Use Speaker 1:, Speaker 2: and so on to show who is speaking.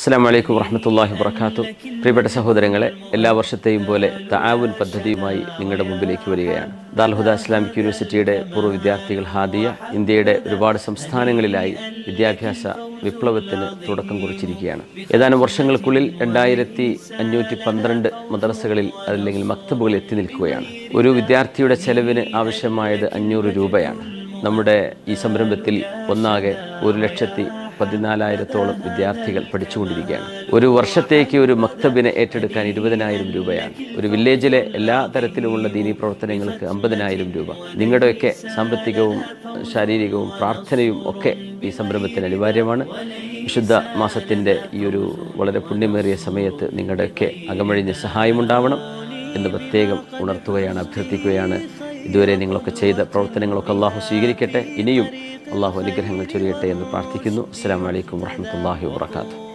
Speaker 1: അസ്സാം വലൈക്കും വർഹമത്തല്ലാഹി വർക്കാത്തു പ്രിയപ്പെട്ട സഹോദരങ്ങളെ എല്ലാ വർഷത്തെയും പോലെ താവുൽ പദ്ധതിയുമായി നിങ്ങളുടെ മുമ്പിലേക്ക് വരികയാണ്. ദാൽഹുദ ഇസ്ലാമിക് യൂണിവേഴ്സിറ്റിയുടെ പൂർവ വിദ്യാർത്ഥികൾ ഹാദിയ ഇന്ത്യയുടെ ഒരുപാട് സംസ്ഥാനങ്ങളിലായി വിദ്യാഭ്യാസ വിപ്ലവത്തിന് തുടക്കം കുറിച്ചിരിക്കുകയാണ്. ഏതാനും വർഷങ്ങൾക്കുള്ളിൽ രണ്ടായിരത്തി അഞ്ഞൂറ്റി പന്ത്രണ്ട് മദ്രസകളിൽ അല്ലെങ്കിൽ മക്തബുകളിൽ എത്തി നിൽക്കുകയാണ്. ഒരു വിദ്യാർത്ഥിയുടെ ചെലവിന് ആവശ്യമായത് അഞ്ഞൂറ് രൂപയാണ്. നമ്മുടെ ഈ സംരംഭത്തിൽ ഒന്നാകെ ഒരു ലക്ഷത്തി പതിനാലായിരത്തോളം വിദ്യാർത്ഥികൾ പഠിച്ചുകൊണ്ടിരിക്കുകയാണ്. ഒരു വർഷത്തേക്ക് ഒരു മക്തബിനെ ഏറ്റെടുക്കാൻ ഇരുപതിനായിരം രൂപയാണ്. ഒരു വില്ലേജിലെ എല്ലാ തരത്തിലുമുള്ള ദീനീ പ്രവർത്തനങ്ങൾക്ക് അമ്പതിനായിരം രൂപ. നിങ്ങളുടെയൊക്കെ സാമ്പത്തികവും ശാരീരികവും പ്രാർത്ഥനയും ഒക്കെ ഈ സംരംഭത്തിന് അനിവാര്യമാണ്. വിശുദ്ധ മാസത്തിന്റെ ഈ ഒരു വളരെ പുണ്യമേറിയ സമയത്ത് നിങ്ങളുടെയൊക്കെ അകമഴിഞ്ഞ് സഹായമുണ്ടാവണം എന്ന് പ്രത്യേകം ഉണർത്തുകയാണ് അഭ്യർത്ഥിക്കുകയാണ്. ഇതുവരെ നിങ്ങളൊക്കെ ചെയ്ത പ്രവർത്തനങ്ങളൊക്കെ അള്ളാഹു സ്വീകരിക്കട്ടെ. ഇനിയും അള്ളാഹു അനുഗ്രഹങ്ങൾ ചൊരിയട്ടെ എന്ന് പ്രാർത്ഥിക്കുന്നു. അസ്സാം വലൈക്കും വാഹമത്തല്ലാഹി വാത്തു